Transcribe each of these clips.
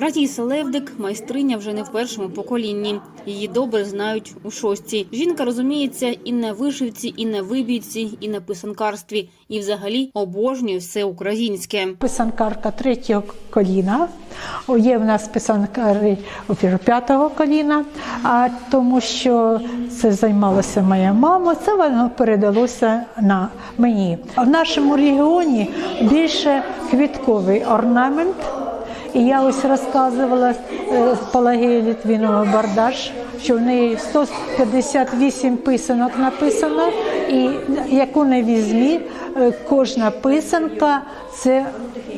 Ратіса Левдик майстриня вже не в першому поколінні. Її добре знають у шостій. Жінка розуміється і на вишивці, і на вибійці, і на писанкарстві, і взагалі обожнює все українське. Писанкарка третього коліна. Є в нас писанкари п'ятого коліна, а тому що це займалася моя мама, це воно передалося на мені. В нашому регіоні більше квітковий орнамент. І я ось розказувала е, Пелагеї Літвінова Бардаш, що в неї 158 писанок написано, і яку не візьмі, е, кожна писанка це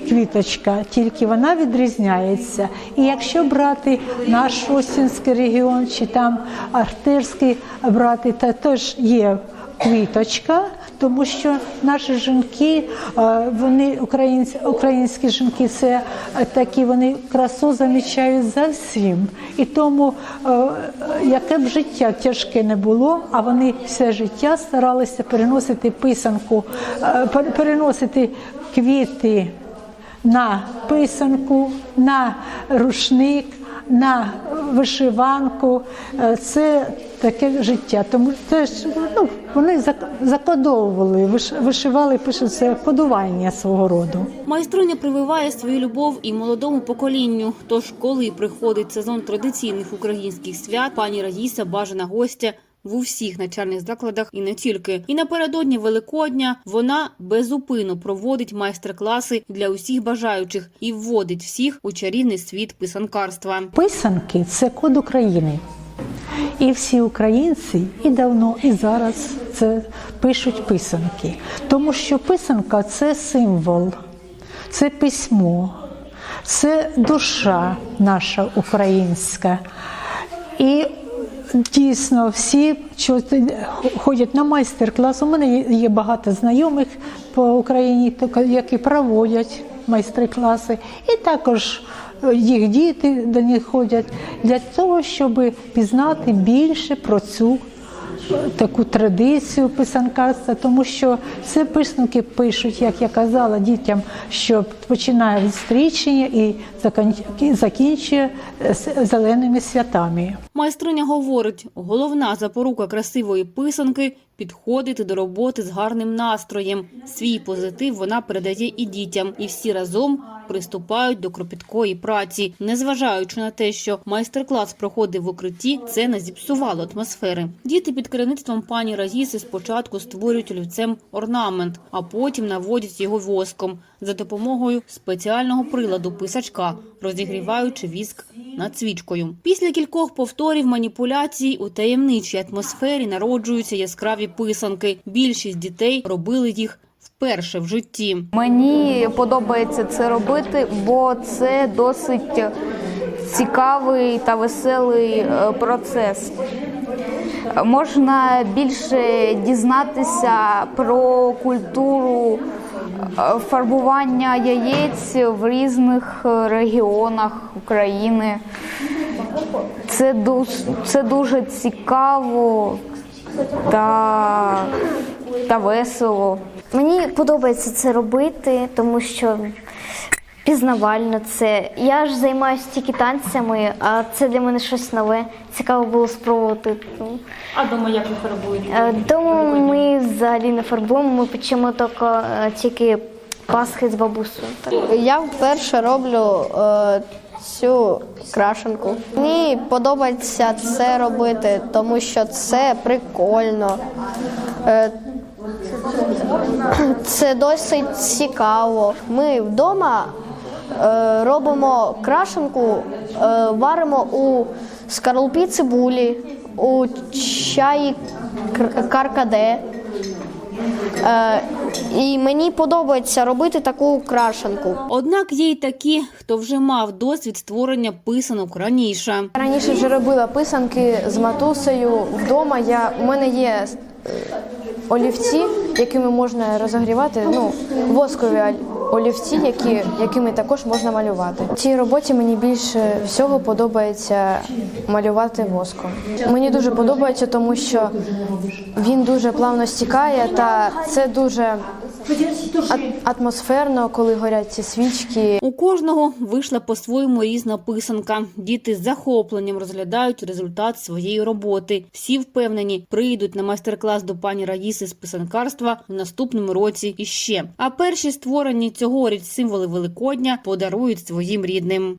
квіточка, тільки вона відрізняється. І якщо брати наш Остінський регіон чи там Ахтирський брати, то теж є квіточка, тому що наші жінки, е, вони українські, українські жінки, це е, такі вони красу замічають за всім. І тому, е, яке б життя тяжке не було, а вони все життя старалися переносити писанку, переносити квіти на писанку, на рушник, на вишиванку. Е, Це таке життя. Тому теж ну, вони зак- закодовували, вишивали, пишуть це кодування свого роду. Майструня прививає свою любов і молодому поколінню. Тож, коли приходить сезон традиційних українських свят, пані Раїса бажана гостя в усіх навчальних закладах і не тільки. І напередодні Великодня вона безупину проводить майстер-класи для усіх бажаючих і вводить всіх у чарівний світ писанкарства. Писанки це код України. І всі українці і давно, і зараз це пишуть писанки. Тому що писанка це символ, це письмо, це душа наша українська. І дійсно всі що ходять на майстер-клас. У мене є- багато знайомих по Україні, які проводять майстер-класи, і також е, їх діти до них ходять для того, щоб пізнати більше про цю таку традицію писанкарства, тому що це писанки пишуть, як я казала, дітям, що починає від стрічення і закін- закінчує е, зеленими святами. Майстриня говорить, головна запорука красивої писанки – підходити до роботи з гарним настроєм. Свій позитив вона передає і дітям, і всі разом приступають до кропіткої праці. Незважаючи на те, що майстер-клас проходив в укритті, це не зіпсувало атмосфери. Діти під керівництвом пані Раїси спочатку створюють олівцем орнамент, а потім наводять його воском за допомогою спеціального приладу писачка, розігріваючи віск над свічкою. Після кількох повторів маніпуляцій у таємничій атмосфері народжуються яскраві писанки. Більшість дітей робили їх вперше в житті. Мені подобається це робити, бо це досить цікавий та веселий е, процес. Можна більше дізнатися про культуру фарбування яєць в різних е, регіонах України. Це дуже, це дуже цікаво та, та весело. Мені подобається це робити, тому що пізнавально це. Я ж займаюся тільки танцями, а це для мене щось нове. Цікаво було спробувати. Ну, А дома як ви фарбуєте? е, Тому ми взагалі не фарбуємо, ми печемо тільки, е, тільки пасхи з бабусею. Я вперше роблю е, цю крашенку. Мені подобається це робити, тому що це прикольно. Е, це досить цікаво. Ми вдома робимо крашенку, е, варимо у скорлупі цибулі, у чаї каркаде. Е, і мені подобається робити таку крашенку. Однак є й такі, хто вже мав досвід створення писанок раніше. Раніше вже робила писанки з матусею вдома. Я у мене є е, олівці, якими можна розогрівати. Ну воскові олівці, які, якими також можна малювати. В цій роботі мені більше всього подобається малювати воском. Мені дуже подобається, тому що він дуже плавно стікає, та це дуже атмосферно, коли горять ці свічки. У кожного вийшла по-своєму різна писанка. Діти з захопленням розглядають результат своєї роботи. Всі впевнені, прийдуть на майстер-клас до пані Раїси з писанкарства в наступному році іще. А перші створені цьогоріч символи Великодня подарують своїм рідним.